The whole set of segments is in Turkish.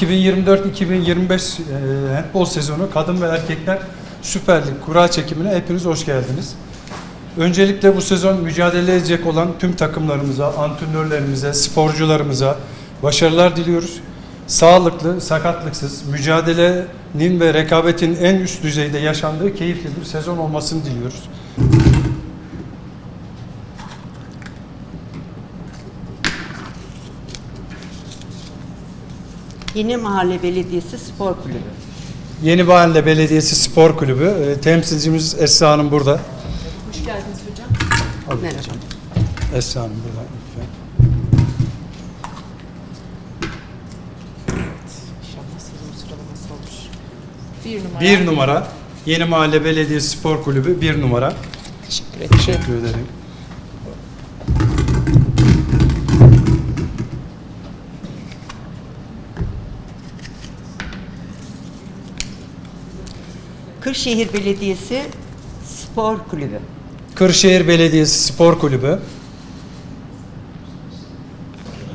...2024-2025 e, handbol sezonu kadın ve erkekler Süper Lig kura çekimine hepiniz hoş geldiniz. Öncelikle bu sezon mücadele edecek olan tüm takımlarımıza, antrenörlerimize, sporcularımıza başarılar diliyoruz. Sağlıklı, sakatlıksız, mücadelenin ve rekabetin en üst düzeyde yaşandığı keyifli bir sezon olmasını diliyoruz. Yeni Mahalle Belediyesi Spor Kulübü. Yeni Mahalle Belediyesi Spor Kulübü, e, temsilcimiz Esra Hanım burada. Hoş geldiniz hocam. Merhaba. Esra Hanım burada lütfen. Bir numara. Bir numara, Yeni Mahalle Belediyesi Spor Kulübü bir numara. Teşekkür ederim. Teşekkür ederim. Kırşehir Belediyesi Spor Kulübü. Kırşehir Belediyesi Spor Kulübü.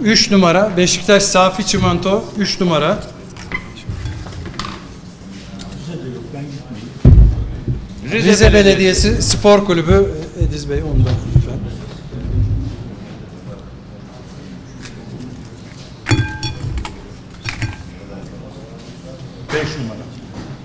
3 numara Beşiktaş Safi Çimento 3 numara. Rize, Belediyesi Spor Kulübü Ediz Bey ondan lütfen. Beş numara.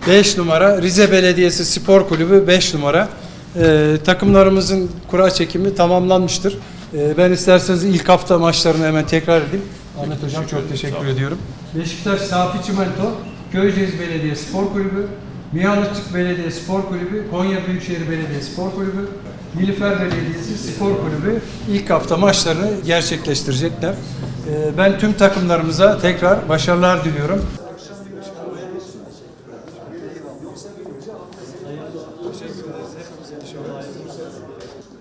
5 numara Rize Belediyesi Spor Kulübü 5 numara. Ee, takımlarımızın kura çekimi tamamlanmıştır. Ee, ben isterseniz ilk hafta maçlarını hemen tekrar edeyim. Ahmet Hocam çok teşekkür ediyorum. Beşiktaş Safi Çimento, Köyceğiz Belediye Spor Kulübü, Miyalıççık Belediye Spor Kulübü, Konya Büyükşehir Belediye Spor Kulübü, Nilüfer Belediyesi Spor Kulübü ilk hafta maçlarını gerçekleştirecekler. Ee, ben tüm takımlarımıza tekrar başarılar diliyorum. Teşekkür ederiz. Hepimize inşallah.